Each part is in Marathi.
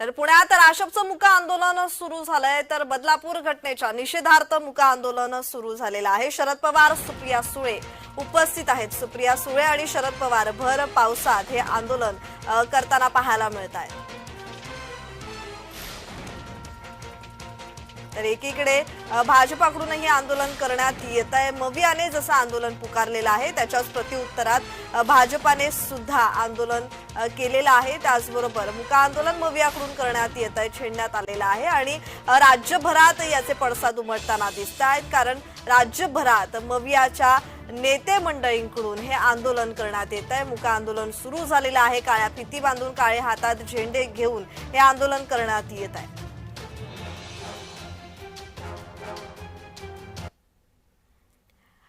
तर पुण्यात राशपचं मुका आंदोलन सुरू झालंय. तर बदलापूर घटनेच्या निषेधार्थ मुका आंदोलन सुरू झालेलं आहे. शरद पवार सुप्रिया सुळे उपस्थित आहेत. सुप्रिया सुळे आणि शरद पवार भर पावसात हे आंदोलन करताना पाहायला मिळत आहे. तर एकीकडे भाजपाकडूनही आंदोलन करण्यात येत आहे. मवियाने जसं आंदोलन पुकारलेलं आहे त्याच्याच प्रत्युत्तरात भाजपाने सुद्धा आंदोलन केलेलं आहे. त्याचबरोबर मुका आंदोलन मवियाकडून करण्यात येत आहे छेडण्यात आलेलं आहे आणि राज्यभरात याचे पडसाद उमटताना दिसत आहेत. कारण राज्यभरात मवियाच्या नेते मंडळींकडून हे आंदोलन करण्यात येत आहे. मुका आंदोलन सुरू झालेलं आहे. काळ्या फिती बांधून काळे हातात झेंडे घेऊन हे आंदोलन करण्यात येत आहे.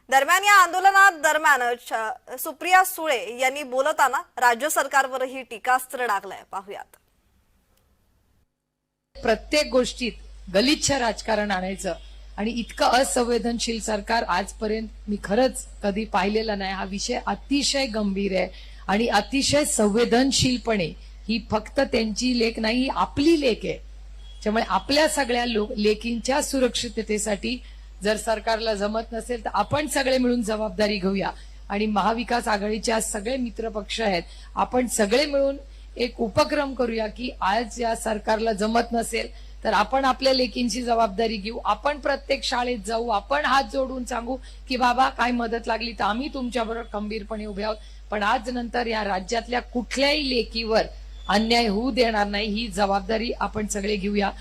दरम्यान या आंदोलनात दरम्यान सुप्रिया सुळे यांनी बोलताना राज्य सरकारवरही टीकास्त्र डागलंय. पाहुयात. प्रत्येक गोष्टीत गलिच्छ राजकारण आणायचं आणि इतकं असंवेदनशील सरकार आजपर्यंत मी खरंच कधी पाहिलेलं नाही. हा विषय अतिशय गंभीर आहे आणि अतिशय संवेदनशीलपणे ही फक्त त्यांची लेख नाही आपली लेख आहे. त्यामुळे आपल्या सगळ्या लोक लेखींच्या सुरक्षिततेसाठी जर सरकारला जमत नसेल तर आपण सगळे मिळून जबाबदारी घेऊया. आणि महाविकास आघाडीचे आज सगळे मित्र पक्ष आहेत आपण सगळे मिळून एक उपक्रम करूया की आज या सरकारला जमत नसेल तर आपण आपल्या लेकींची जबाबदारी घेऊ. आपण प्रत्येक शाळेत जाऊ आपण हात जोडून सांगू की बाबा काय मदत लागली तर आम्ही तुमच्याबरोबर खंबीरपणे उभे आहोत. पण आज नंतर या राज्यातल्या कुठल्याही लेकीवर अन्याय होऊ देणार नाही ही जबाबदारी आपण सगळे घेऊया.